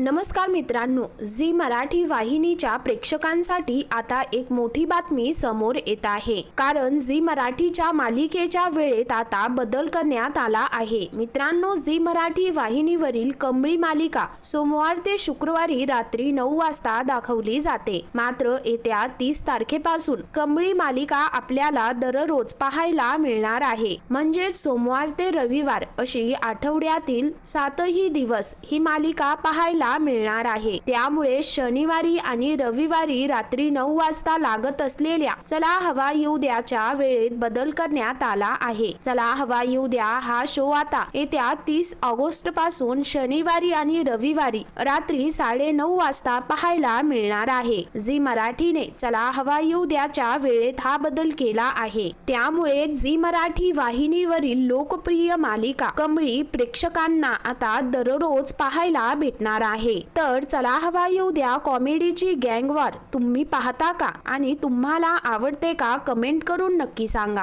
नमस्कार मित्रांनो झी मराठी वाहिनीच्या प्रेक्षकांसाठी आता एक मोठी बातमी समोर येत आहे. कारण झी मराठीच्या मालिकेच्या वेळेत आता बदल करण्यात आला आहे. मित्रांनो झी मराठी वाहिनीवरील कमळी मालिका सोमवार ते शुक्रवारी रात्री नऊ वाजता दाखवली जाते. मात्र येत्या तीस तारखेपासून कमळी मालिका आपल्याला दररोज पाहायला मिळणार आहे. म्हणजेच सोमवार ते रविवार अशी आठवड्यातील सातही दिवस ही मालिका पाहायला मिळणार आहे. त्यामुळे शनिवारी आणि रविवारी रात्री नऊ वाजता लागत असलेल्या चला हवा येऊ द्याच्या वेळेत बदल करण्यात आला आहे. चला हवा येऊ द्या हा शो आता येत्या तीस ऑगस्टपासून शनिवारी आणि रविवारी रात्री साडे नऊ वाजता पाहायला मिळणार आहे. झी मराठीने चला हवा येऊ द्याच्या वेळेत हा बदल केला आहे. त्यामुळे झी मराठी वाहिनीवरील लोकप्रिय मालिका कमळी प्रेक्षकांना आता दररोज पाहायला भेटणार आहे. तर चला हवा येऊ द्या कॉमेडीची गँग वॉर तुम्ही पाहता का? आणि तुम्हाला आवडते का? कमेंट करून नक्की सांगा.